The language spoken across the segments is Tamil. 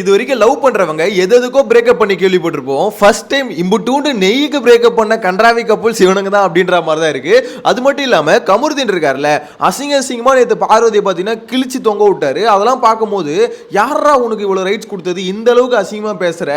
இது வரைக்கும் லவ் பண்றவங்க எது எதுக்கோ பிரேக்கப் பண்ணி கேள்விப்பட்டிருப்போம். ஃபர்ஸ்ட் டைம் இம்புட்டூண்டு நெய்க்கு பிரேக்கப் பண்ண கன்றாவி கப்பல் சிவனுங்க தான் அப்படின்ற மாதிரி தான் இருக்கு. அது மட்டும் இல்லாம கமருதீன் இருக்கார்ல அசிங்க அசிங்கமா நேற்று பார்வதியை பார்த்தீங்கன்னா கிழிச்சு தொங்க விட்டாரு. அதெல்லாம் பார்க்கும்போது யாரா உனக்கு இவ்வளோ ரைட்ஸ் கொடுத்தது? இந்த அளவுக்கு அசிங்கமா பேசுற?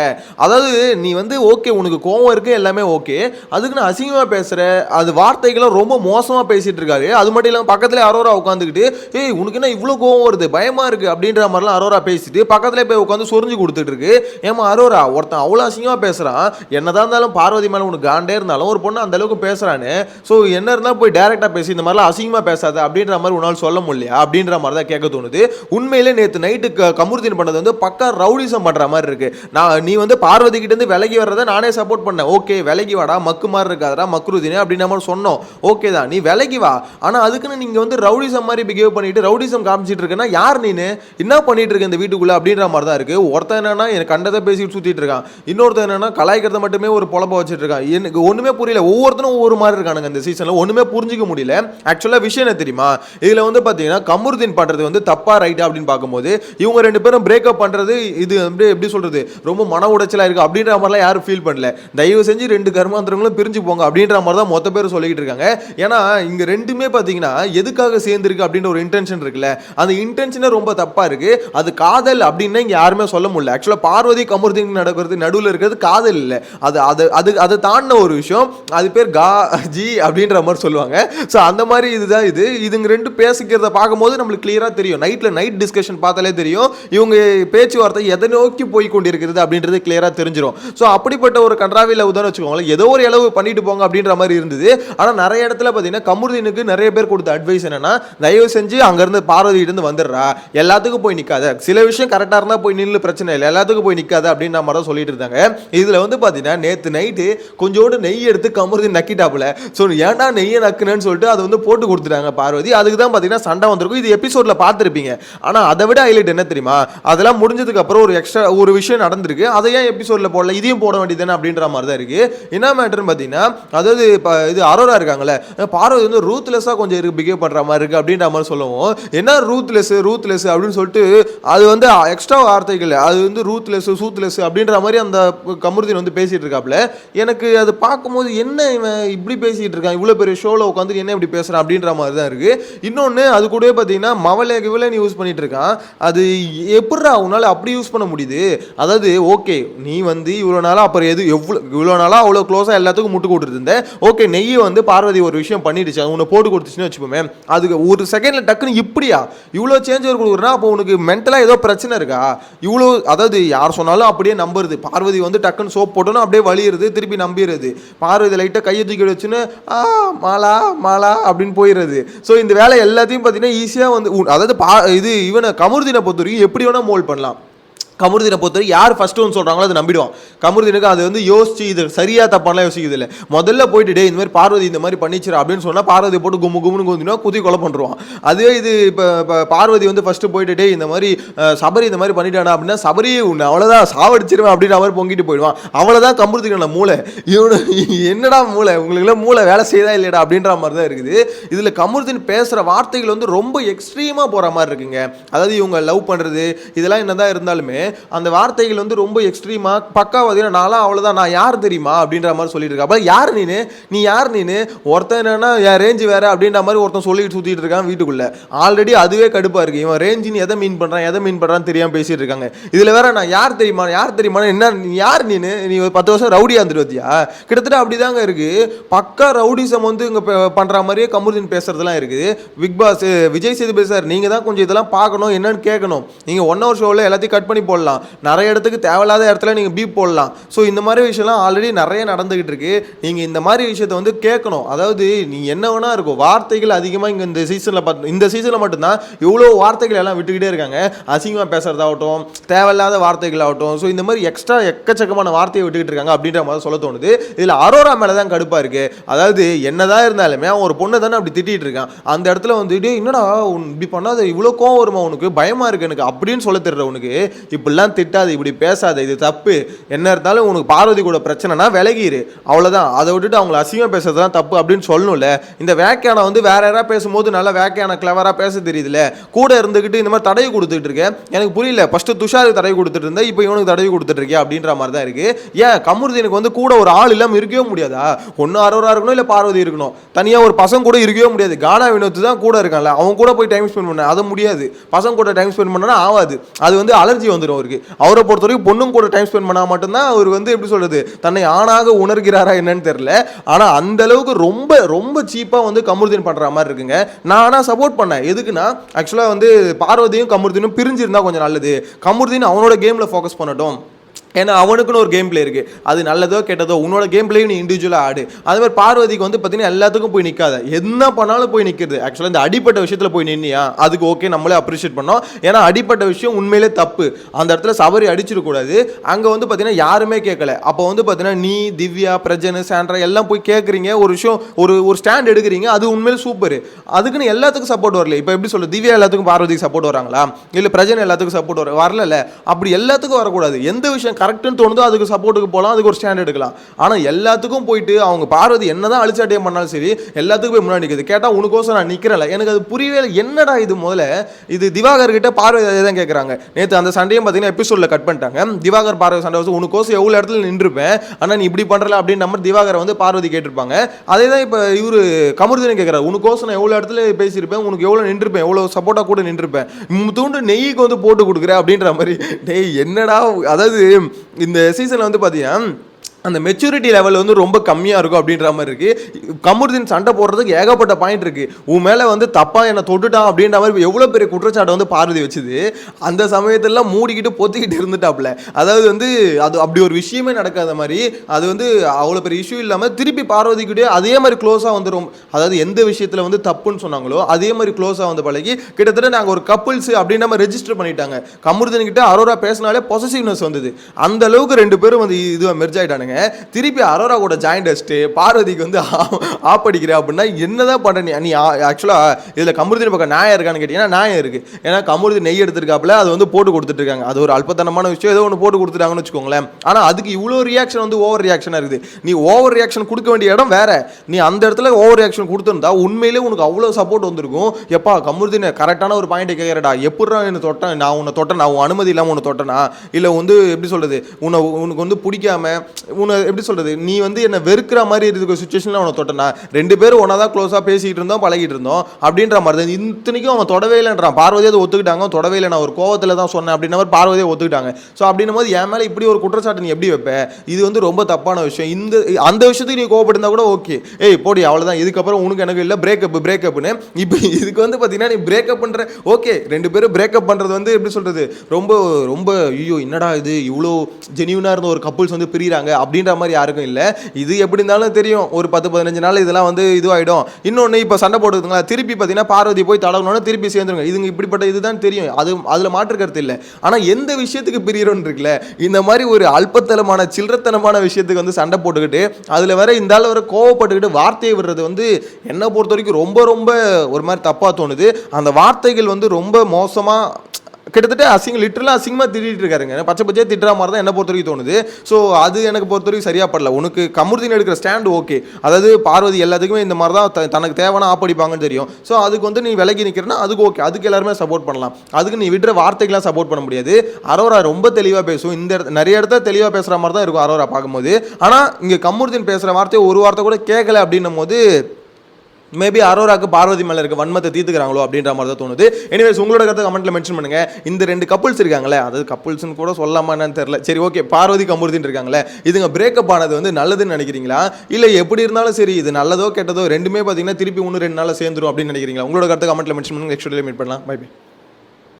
அதாவது நீ வந்து ஓகே உனக்கு கோவம் இருக்கு எல்லாமே ஓகே அதுக்கு நான் அசிங்கமா பேசுற? அது வார்த்தைகளும் ரொம்ப மோசமா பேசிட்டு இருக்காரு. அது மட்டும் இல்லாம பக்கத்துல அரோரா உட்காந்துக்கிட்டு ஏய் உனக்கு என்ன இவ்வளோ கோவம் வருது? பயமா இருக்கு? அப்படின்ற மாதிரிலாம் அரோரா பேசிட்டு பக்கத்துல போய் உட்காந்து சொரிஞ்சு கொடுத்துட்டு இருக்கு ஏமா அரோரா ஒருத்தன் அவ்வளோ அசிங்கமா பேசுறான். என்னதான் இருந்தாலும் பார்வதி மேலே உனக்கு காண்டே இருந்தாலும் ஒரு பொண்ணு அந்த அளவுக்கு பேசுறான்னு ஸோ என்ன இருந்தாலும் போய் டேரெக்டாக பேசி இந்த மாதிரிலாம் அசிங்கமா பேசாத அப்படின்ற மாதிரி உன்னால் சொல்ல முடியலையா? அப்படின்ற மாதிரி தான் கேட்க தோணுது. உண்மையிலே நேற்று நைட்டு கமுருத்தின் பண்ணது வந்து பக்கா ரவுடிசம் பண்ற மாதிரி இருக்கு. நான் நீ வந்து பார்வதி கிட்ட இருந்து விலகி வர்றதை நானே சப்போர்ட் பண்ணேன். ஓகே விலகி வாடா மக்கு மாதிரி இருக்காதடா மக்ருதீனே அப்படின்ற மாதிரி சொன்னோம். ஓகே தான் நீ விலகி வா. ஆனா அதுக்குன்னு நீங்க வந்து ரவுடிசம் மாதிரி பிஹேவ் பண்ணிட்டு ரவுடிசம் காமிச்சிட்டு இருக்கேன்னா யார் நீனு? என்ன பண்ணிட்டு இருக்க இந்த வீட்டுக்குள்ள அப்படின்ற மாதிரி தான் இருக்கு. ஒருத்தன் என்னன்னா எனக்கு கண்டதை பேசிட்டு சுற்றிட்டு இருக்கான். இன்னொருத்தன் என்னன்னா கலாய்க்கிறத மட்டுமே ஒரு பொழப்ப வச்சுட்டு இருக்கான். எனக்கு ஒன்றுமே புரியல. ஒவ்வொருத்தனும் ஒவ்வொரு மாதிரி இருக்கானுங்க இந்த சீசனில் ஒன்றுமே புரிஞ்சுக்க முடியல. ஆக்சுவலாக விஷயம் என்ன தெரியுமா? இதில் வந்து பார்த்தீங்கன்னா கமருதீன் பண்ணுறது வந்து தப்பா ரைட்டா அப்படின்னு பார்க்கும்போது இவங்க ரெண்டு பேரும் பிரேக்கப் பண்ணுறது இது வந்து எப்படி சொல்கிறது ரொம்ப மன உடைச்சலாக இருக்கு அப்படின்ற மாதிரிலாம் யாரும் ஃபீல் பண்ணல. தயவு செஞ்சு ரெண்டு கர்மாந்திரங்களும் பிரிஞ்சு போங்க அப்படின்ற மாதிரி தான் மொத்த பேர் சொல்லிக்கிட்டு இருக்காங்க. ஏன்னா இங்கே ரெண்டுமே பார்த்தீங்கன்னா எதுக்காக சேர்ந்துருக்கு அப்படின்ற ஒரு இன்டென்ஷன் இருக்குல்ல. அந்த இன்டென்ஷனே ரொம்ப தப்பாக இருக்குது அது காதல் அப்படின்னு இங்கே யாருமே சொல்ல முடியல. ஆக்சுவலா பார்வதி கமருதீன் நடக்கிறது நடுவில் இருக்கிறது காதல் இல்லை. அது அது அது அதை தாண்டின ஒரு விஷயம். அது பேர் கா ஜி அப்படின்ற மாதிரி சொல்லுவாங்க. ஸோ அந்த மாதிரி இதுதான் இது. இதுங்க ரெண்டு பேசிக்கிறத பார்க்கும்போது நம்மளுக்கு கிளியராக தெரியும். நைட்டில் நைட் டிஸ்கஷன் பார்த்தாலே தெரியும். இவங்க பேச்சுவார்த்தை எதை நோக்கி போய் கொண்டிருக்கிறது அப்படின்றது கிளியராக தெரிஞ்சிடும் ஸோ அப்படிப்பட்ட ஒரு கன்றாவியில் உதாரணம் வச்சுக்கோங்களேன். ஏதோ ஒரு அளவு பண்ணிட்டு போங்க அப்படின்ற மாதிரி இருந்தது. ஆனால் நிறைய இடத்துல பார்த்தீங்கன்னா கமருதீனுக்கு நிறைய பேர் கொடுத்த அட்வைஸ் என்னன்னா தயவு செஞ்சு அங்கேருந்து பார்வதியிட்டு வந்துடுறா. எல்லாத்துக்கும் போய் நிற்காத சில விஷயம் கரெக்டாக இருந்தால் போய் நின்று பிரச்சனை இல்லை. எல்லாத்துக்கும் போய் நிற்காத அப்படின்ற மாதிரி தான் சொல்லிட்டு இருந்தாங்க. இதில் வந்து பார்த்தீங்கன்னா நேற்று நைட்டு கொஞ்சோடு நெய் எடுத்து கமருதீன் நக்கிட்டாப்புல. ஸோ ஏன்டா நெய்யை நக்குனேன்னு சொல்லிட்டு அதை வந்து போட்டு கொடுத்துட்டாங்க பார்வதி. அதுக்கு தான் பார்த்தீங்கன்னா சண்டை வந்திருக்கும். இது எபிசோடில் பார்த்துருப்பீங்க. ஆனால் அதை விட ஹைலைட் என்ன தெரியுமா? அதெல்லாம் முடிஞ்சதுக்கு அப்புறம் ஒரு எக்ஸ்ட்ரா ஒரு விஷயம் நடந்திருக்கு. அதை ஏன் எபிசோடில் போடல? இதையும் போட வேண்டியதுதானே அப்படின்ற மாதிரி தான் இருக்கு. என்ன மேட்டர்னு பார்த்தீங்கன்னா அதாவது இப்போ இது அரோரா இருக்காங்கல்ல பார்வதி வந்து ரூத்லெஸ்ஸாக கொஞ்சம் இருக்கு பிஹேவ் பண்ணுற மாதிரி இருக்கு அப்படின்ற மாதிரி சொல்லுவோம். என்ன ரூத்லெஸ் ரூத்லெஸ் அப்படின்னு சொல்லிட்டு அது வந்து எக்ஸ்ட்ரா வார்த்தைகள் அது வந்து ரூத்லெஸ் சூத்லெஸ் அப்படின்ற மாதிரி அந்த கமருதீன் வந்து பேசிட்டு இருக்காப்புல எனக்கு அது பார்க்கும்போது என்ன இவன் இப்படி பேசிட்டு இருக்கான்? இவ்வளோ பெரிய ஷோவில் உட்காந்து என்ன இப்படி பேசுறான் அப்படின்ற மாதிரி தான் இருக்கு. இன்னொன்று அது கூடவே பார்த்தீங்கன்னா மவளே கிவலேன்னு யூஸ் பண்ணிட்டு இருக்கான். அது எப்படா உன்னால் அப்படி யூஸ் பண்ண முடியுது? அதாவது ஓகே நீ வந்து இவ்வளோ நாளாக அப்புறம் எது எவ்வளோ இவ்வளோ நாளாக அவ்வளோ க்ளோஸாக எல்லாத்துக்கும் முட்டு கொடுத்துட்டு இருந்தேன் ஓகே நெய் வந்து பார்வதி ஒரு விஷயம் பண்ணிடுச்சு. அது உன்னை போட்டு கொடுத்துச்சுன்னு வச்சுப்போமே அதுக்கு ஒரு செகண்டில் டக்குன்னு இப்படியா? இவ்வளோ சேஞ்ச் கொடுக்குறனா அப்போ உனக்கு மென்டலாக ஏதோ பிரச்சனை இருக்கா? இவ்வளோ அதாவது யார் சொன்னாலும் அப்படியே நம்புறது. பார்வதி வந்து டக்குன்னு சோப் போட்டோன்னா அப்படியே வலியுறது திருப்பி நம்பிடுறது பார்வதி லைட்டாக கையை தூக்கி வச்சுன்னு ஆ மாலா மாலா அப்படின்னு போயிடுறது ஸோ இந்த வேலை எல்லாத்தையும் பார்த்தீங்கன்னா ஈஸியாக வந்து அதாவது பா இது இவனை கமுர்தினை பொறுத்த வரைக்கும் எப்படி வேணால் மோல் பண்ணலாம். கமருதீனை பொறுத்தவரை யார் ஃபஸ்ட்டுன்னு சொல்கிறாங்களோ அதை நம்பிடுவான். கமருதீனுக்கு அது வந்து யோசிச்சு இது சரியாக தப்பானலாம் யோசிக்கிறது இல்லை. முதல்ல போயிட்டு டே இந்த மாதிரி பார்வதி இந்த மாதிரி பண்ணிச்சிரு அப்படின்னு சொன்னால் பார்வதி போட்டு கும்மு கும்முன்னு குந்தினா குதி கொலை பண்ணுருவான் அதுவே இது இப்போ இப்போ பார்வதி வந்து ஃபஸ்ட்டு போயிட்டு டே இந்த மாதிரி சபரி இந்த மாதிரி பண்ணிட்டானா அப்படின்னா சபரி உன்னை அவ்வளோதான் சாவடிச்சிருவேன் அப்படின்னு அவர் பொங்கிட்டு போயிடுவான். அவ்வளோதான் கமருதீனோட மூளை. இவனு என்னடா மூளை? உங்களுக்குலாம் மூளை வேலை செய்யதா இல்லையடா அப்படின்ற மாதிரி தான் இருக்குது. இதில் கமருதீன் பேசுகிற வார்த்தைகள் வந்து ரொம்ப எக்ஸ்ட்ரீமாக போகிற மாதிரி இருக்குங்க. அதாவது இவங்க லவ் பண்ணுறது இதெல்லாம் என்ன தான் இருந்தாலுமே அந்த வார்த்தைகள் வந்து ரொம்ப எக்ஸ்ட்ரீமாக பக்கா பார்த்தீங்கன்னா நான்லாம் அவ்வளோதான் நான் யார் தெரியுமா? அப்படின்ற மாதிரி சொல்லிட்டு இருக்கா அப்போ யார் நீனு? நீ யார் நீனு? ஒருத்தன் என்னன்னா என் ரேஞ்சு வேற அப்படின்ற மாதிரி ஒருத்தன் சொல்லிட்டு சுற்றிட்டு இருக்கான் வீட்டுக்குள்ள. ஆல்ரெடி அதுவே கடுப்பாக இருக்கு. இவன் ரேஞ்சின்னு எதை மீன் பண்ணுறான் எதை மீன் பண்ணுறான்னு தெரியாமல் பேசிட்டு இருக்காங்க. இதில் வேற நான் யார் தெரியுமா யார் தெரியுமா என்ன நீ யார் நீனு? நீ ஒரு பத்து வருஷம் ரவுடி இருந்துட்டு வத்தியா கிட்டத்தட்ட அப்படிதாங்க இருக்கு. பக்கா ரவுடிசம் வந்து இங்கே பண்ணுற மாதிரியே கமருதீன் பேசுறதுலாம் இருக்குது big boss Vijay Sethupathi sir நீங்கள் தான் கொஞ்சம் இதெல்லாம் பார்க்கணும் என்னன்னு கேட்கணும். நீங்கள் ஒன் ஹவர் ஷோவில் எல்லாத்தையும் கட் பண்ணி போடலாம். நிறைய இடத்துக்கு தேவையில்லாத இடத்துல நீங்கள் பீப் போடலாம். ஸோ இந்த மாதிரி விஷயம்லாம் ஆல்ரெடி நிறைய நடந்துக்கிட்டு இருக்கு. நீங்கள் இந்த மாதிரி விஷயத்தை வந்து கேட்கணும். அதாவது நீ என்ன வேணா இருக்கும். வார்த்தைகள் அதிகமாக இங்கே இந்த சீசனில் பார்த்து இந்த சீசனில் மட்டும்தான் இவ்வளோ வார்த்தைகள் எல்லாம் விட்டுக்கிட்டே இருக்காங்க. அசிங்கமாக பேசுறதாகட்டும் தேவையில்லாத வார்த்தைகள் ஆகட்டும் ஸோ இந்த மாதிரி எக்ஸ்ட்ரா எக்கச்சக்கமான வார்த்தையை விட்டுக்கிட்டு இருக்காங்க அப்படின்ற மாதிரி சொல்ல தோணுது. இதில் அரோரா மேலே தான் கடுப்பாக இருக்கு. அதாவது என்னதான் இருந்தாலுமே அவன் ஒரு பொண்ணை தானே அப்படி திட்டிகிட்டு இருக்கான். அந்த இடத்துல வந்து என்னடா உன் இப்படி பண்ணாத இவ்வளோ கோவம் வருமா உனக்கு? பயமாக இருக்கு எனக்கு. அப்படின்னு சொல்ல தெரியல உனக்கு இப்படிலாம் திட்டாது இப்படி பேசாத இது தப்பு. என்ன இருந்தாலும் உனக்கு பார்வதி கூட பிரச்சனைனா விலகிரு. அவ்வளோதான் அதை விட்டுட்டு அவங்கள அசிங்கம் பேசுறது தான் தப்பு அப்படின்னு சொல்லணும்ல. இந்த வேக்கையானம் வந்து வேற யாராவது பேசும்போது நல்லா வேக்கையான கிளவராக பேச தெரியுதுல. கூட இருந்துக்கிட்டு இந்த மாதிரி தடவி கொடுத்துட்டு இருக்கேன். எனக்கு புரியல. ஃபர்ஸ்ட் துஷாருக்கு தடவி கொடுத்துட்டு இருந்தேன். இப்போ இவனுக்கு தடவி கொடுத்துட்டு இருக்கேன் அப்படின்ற மாதிரி தான் இருக்குது ஏன் கமருதீனுக்கு வந்து கூட ஒரு ஆள் இல்லாமல் இருக்கவே முடியாதா? ஒன்று அரோரா இருக்கணும் இல்லை பார்வதி இருக்கணும். தனியாக ஒரு பசங்க கூட இருக்கவே முடியாது. கானா வினோத் தான் கூட இருக்கான்ல. அவன் கூட போய் டைம் ஸ்பெண்ட் பண்ண அது முடியாது. பசங்க கூட டைம் ஸ்பெண்ட் பண்ணனா ஆகாது. அது வந்து அலர்ஜி வந்துடும் அவருக்கு அவரை பொறுத்த வரைக்கும் பொண்ணுங்க கூட டைம் ஸ்பெண்ட் பண்ணால் மட்டும்தான் அவர் வந்து எப்படி சொல்றது தன்னை ஆணாக உணர்கிறாரா என்னன்னு தெரியல. ஆனால் அந்த அளவுக்கு ரொம்ப ரொம்ப சீப்பாக வந்து கமருதீன் பண்ணுற மாதிரி இருக்குங்க. நான் ஆனால் சப்போர்ட் பண்ணேன். எதுக்குன்னா ஆக்சுவலாக வந்து பார்வதியும் கமருதீனும் பிரிஞ்சிருந்தா கொஞ்சம் நல்லது. கமருதீன் அவனோட கேமில் ஃபோக்கஸ் பண்ணட்டும். ஏன்னா அவனுக்குன்னு ஒரு கேம் பிளே இருக்குது அது நல்லதோ கெட்டதோ உன்னோட கேம் பிளேயும் நீ இண்டிவிஜுவலாக ஆடு. அது மாதிரி பார்வதிக்கு வந்து பார்த்தீங்கன்னா எல்லாத்துக்கும் போய் நிற்காத என்ன பண்ணாலும் போய் நிற்கிறது ஆக்சுவலாக இந்த அடிப்பட்ட விஷயத்தில் போய் நின்னியா? அதுக்கு ஓகே நம்மளே அப்ரிஷியேட் பண்ணோம். ஏன்னா அடிப்பட்ட விஷயம் உண்மையிலே தப்பு. அந்த இடத்துல சவரி அடிச்சிடக்கூடாது அங்கே வந்து பார்த்தீங்கன்னா யாருமே கேட்கல அப்போ வந்து பார்த்தீங்கன்னா நீ திவ்யா பிரஜன் சாண்ட்ரா எல்லாம் போய் கேட்குறீங்க ஒரு விஷயம் ஒரு ஒரு ஸ்டாண்ட் எடுக்கிறீங்க. அது உண்மையிலே சூப்பர் அதுக்குன்னு எல்லாத்துக்கும் சப்போர்ட் வரல இப்போ எப்படி சொல்ல திவ்யா எல்லாத்துக்கும் பார்வதிக்கு சப்போர்ட் வராங்களா? இல்லை பிரஜன் எல்லாத்துக்கும் சப்போர்ட் வர வரல அப்படி எல்லாத்துக்கும் வரக்கூடாது. எந்த விஷயம் கரெக்டுன்னு தோணுதோ அதுக்கு சப்போர்ட்டுக்கு போகலாம் அதுக்கு ஒரு ஸ்டாண்ட் எடுக்கலாம். ஆனால் எல்லாத்துக்கும் போயிட்டு அவங்க பார்வதி என்ன தான் அழிச்சாட்டியம் பண்ணாலும் சரி எல்லாத்துக்கும் போய் முன்னாடி நிற்குது கேட்டால் உனக்கோசம் நான் நிற்கிறேன்ல எனக்கு அது புரியவே இல்லை. என்னடா இது முதல்ல? இது திவாகர் கிட்ட பார்வதி அதே தான் கேட்குறாங்க நேற்று அந்த சண்டையும் பார்த்தீங்கன்னா எபிசோடில் கட் பண்ணிட்டாங்க. திவாகர் பார்வதி சண்டை வச்சு உனக்கோசம் எவ்வளோ இடத்துல நின்றுப்பேன்? ஆனால் நீ இப்படி பண்ணுறல அப்படின்னு நம்ம திவாகரை வந்து பார்வதி கேட்டிருப்பாங்க. அதே தான் இப்போ இவர் கமருதீன் கேட்குறாரு உனக்கோசம் நான் எவ்வளோ இடத்துல பேசியிருப்பேன்? உனக்கு எவ்வளோ நின்றுப்பேன்? எவ்வளோ சப்போர்ட்டாக கூட நின்றுப்பேன்? தூண்டு நெய்க்கு வந்து போட்டு கொடுக்குறேன் அப்படின்ற மாதிரி. டேய் என்னடா அதாவது இந்த சீசனில் வந்து பார்த்தீங்கன்னா அந்த மெச்சூரிட்டி லெவல் வந்து ரொம்ப கம்மியாக இருக்கும் அப்படின்ற மாதிரி இருக்குது கமருதீன் சண்டை போடுறதுக்கு ஏகப்பட்ட பாயிண்ட் இருக்குது உன் மேலே வந்து தப்பாக என்னை தொட்டுட்டான் அப்படின்ற மாதிரி எவ்வளோ பெரிய குற்றச்சாட்டை வந்து பார்வதி வச்சுது. அந்த சமயத்தெல்லாம் மூடிக்கிட்டு பொத்திக்கிட்டு இருந்துட்டாப்ல. அதாவது வந்து அது அப்படி ஒரு விஷயமே நடக்காத மாதிரி அது வந்து அவ்வளோ பெரிய இஷ்யூ இல்லாமல் திருப்பி பார்வதிக்கிட்டே அதே மாதிரி க்ளோஸாக வந்துடும் அதாவது எந்த விஷயத்தில் வந்து தப்புன்னு சொன்னாங்களோ அதே மாதிரி க்ளோஸாக வந்து பழகி கிட்டத்தட்ட நாங்கள் ஒரு கப்புள்ஸ் அப்படின்ற மாதிரி ரெஜிஸ்டர் பண்ணிட்டாங்க. கமருதீன் கிட்ட அரோரா பேசினாலே பொசசிவ்னஸ் வந்தது. அந்த அளவுக்கு ரெண்டு பேரும் வந்து இதுவாக மெர்ஜ் ஆகிட்டானுங்க ஆயிட்டானுங்க திருப்பி அரோரா கூட ஜாயிண்ட் அடிச்சுட்டு பார்வதிக்கு வந்து ஆ- ஆப்படிக்கிற அப்படின்னா என்னதான் பண்ற நீ? நீ ஆக்சுவலாக இதில் கமுருதின் பக்கம் நியாயம் இருக்கான்னு கேட்டிங்கன்னா நியாயம் இருக்கு. ஏன்னா கமுருதி நெய் எடுத்திருக்காப்புல அது வந்து போட்டு கொடுத்துட்டு இருக்காங்க. அது ஒரு அல்பத்தனமான விஷயம். ஏதோ ஒன்று போட்டு கொடுத்துட்டாங்கன்னு வச்சுக்கோங்களேன். ஆனால் அதுக்கு இவ்வளோ ரியாக்ஷன் வந்து ஓவர் ரியாக்ஷனாக இருக்குது. நீ ஓவர் ரியாக்ஷன் கொடுக்க வேண்டிய இடம் வேற. நீ அந்த இடத்துல ஓவர் ரியாக்ஷன் கொடுத்துருந்தா உண்மையிலே உனக்கு அவ்வளோ சப்போர்ட் வந்திருக்கும். எப்பா கமுருதின் கரெக்டான ஒரு பாயிண்ட் கேட்குறடா எப்படிடா என்ன தொட்டேன்? நான் உன்னை தொட்டேன். நான் உன் அனுமதி இல்லாமல் உன்னை தொட்டனா? இல்லை வந்து எப்படி சொல்றது? உன்னை உனக்கு வந்து பிடிக்காம உன்னை எப்படி சொல்கிறது நீ வந்து என்னை வெறுக்கிற மாதிரி இருக்கிற சுச்சுவேஷனில் அவனை தொட்டனா ரெண்டு பேரும் ஒன்றா தான் க்ளோஸாக பேசிகிட்டு இருந்தோம் பழகிட்டு இருந்தோம் அப்படின்ற மாதிரி தான் இத்தனைக்கும் அவன் தொடவே இல்லைன்றான் பார்வதி அதை ஒத்துக்கிட்டாங்க அவன் தொடவே இல்லை நான் ஒரு கோவத்தில் தான் சொன்னேன் அப்படின்ற மாதிரி பார்வதியை ஒத்துக்கிட்டாங்க. ஸோ அப்படின்னும் போது என் மேலே இப்படி ஒரு குற்றச்சாட்டு நீ எப்படி வைப்ப? இது வந்து ரொம்ப தப்பான விஷயம். இந்த அந்த விஷயத்துக்கு நீ கோவப்பட்டிருந்தா கூட ஓகே ஏய் போடி அவ்வளோதான் இதுக்கப்புறம் உனக்கு எனக்கு இல்லை பிரேக்கப் பிரேக்கப்னு இப்போ இதுக்கு வந்து பார்த்தீங்கன்னா நீ பிரேக்கப் பண்ணுற ஓகே ரெண்டு பேரும் பிரேக்கப் பண்ணுறது வந்து எப்படி சொல்கிறது ரொம்ப ரொம்ப ஐயோ என்னடா இது? இவ்வளோ ஜெனியூனாக இருந்த ஒரு கப்புள்ஸ் வந்து பிரிகிறாங்க அப்படின்ற மாதிரி யாருக்கும் இல்லை. இது எப்படி இருந்தாலும் தெரியும். ஒரு பத்து பதினஞ்சு நாள் இதெல்லாம் வந்து இதுவாகிடும் இன்னொன்று இப்போ சண்டை போடுறதுங்களா திருப்பி பார்த்தீங்கன்னா பார்வதி போய் தடவணும்னா திருப்பி சேர்ந்துருங்க. இதுங்க இப்படிப்பட்ட இதுதான் தெரியும். அது அதில் மாற்று கருத்து இல்லை. ஆனால் எந்த விஷயத்துக்கு பிரியறோன்னு இருக்குல்ல இந்த மாதிரி ஒரு அல்பத்தனமான சில்லறத்தனமான விஷயத்துக்கு வந்து சண்டை போட்டுக்கிட்டு அதில் வேற இந்த ஆள் வர கோவப்பட்டுக்கிட்டு வார்த்தையை விடுறது வந்து என்னை பொறுத்த வரைக்கும் ரொம்ப ரொம்ப ஒரு மாதிரி தப்பாக தோணுது. அந்த வார்த்தைகள் வந்து ரொம்ப மோசமாக கிட்டத்தட்ட அசிங்க லிட்டரலாக அசிங்கமாக திட்டிட்டு இருக்காருங்க. பச்சை பச்சையாக திட்டுற மாதிரி தான் என்ன பொறுத்த வரைக்கும் தோணுது. ஸோ அது எனக்கு பொறுத்த வரைக்கும் சரியாக படல. உனக்கு கமுருதின் எடுக்கிற ஸ்டாண்ட் ஓகே அதாவது பார்வதி எல்லாத்துக்குமே இந்த மாதிரி தான் தனக்கு தேவையான ஆப்படிப்பாங்கன்னு தெரியும். ஸோ அதுக்கு வந்து நீ விலகி நிற்கிறனா அதுக்கு ஓகே அதுக்கு எல்லாருமே சப்போர்ட் பண்ணலாம். அதுக்கு நீ விடுற வார்த்தைக்கெல்லாம் சப்போர்ட் பண்ண முடியாது. அரோரா ரொம்ப தெளிவாக பேசும். இந்த இடத்து நிறைய இடத்துல தெளிவாக பேசுகிற மாதிரி தான் இருக்கும் அரோரா பார்க்கும்போது. ஆனால் இங்கே கமுருதின் பேசுகிற வார்த்தையை ஒரு வார்த்தை கூட கேட்கல அப்படின்னும் போது மேபி அரோராக்கு பார்வதி மேலே இருக்க வன்மத்தை தீர்த்துக்கிறாங்களோ அப்படின்ற மாதிரி தான் தோணுது. எனிவேஸ் உங்களோட கருத்தை கமெண்ட்டில் மென்ஷன் பண்ணுங்கள் இந்த ரெண்டு கப்புள்ஸ் இருக்காங்களே அதாவது கப்புள்ஸ்னு கூட சொல்லாமா என்னன்னு தெரில சரி ஓகே பார்வதி கமுருதின்னு இருக்காங்களே இதுங்க பிரேக்கப் ஆனது வந்து நல்லதுன்னு நினைக்கிறீங்களா? இல்லை எப்படி இருந்தாலும் சரி இது நல்லதோ கெட்டதோ ரெண்டுமே பார்த்தீங்கன்னா திருப்பி ஒன்று ரெண்டு நாள் சேர்ந்துரும் அப்படின்னு நினைக்கிறீங்களா? உங்களோட கருத்தை கமெண்ட்டில் மென்ஷன் பண்ணுங்க. நெக்ஸ்ட் மீட் பண்ணலாம். Bye bye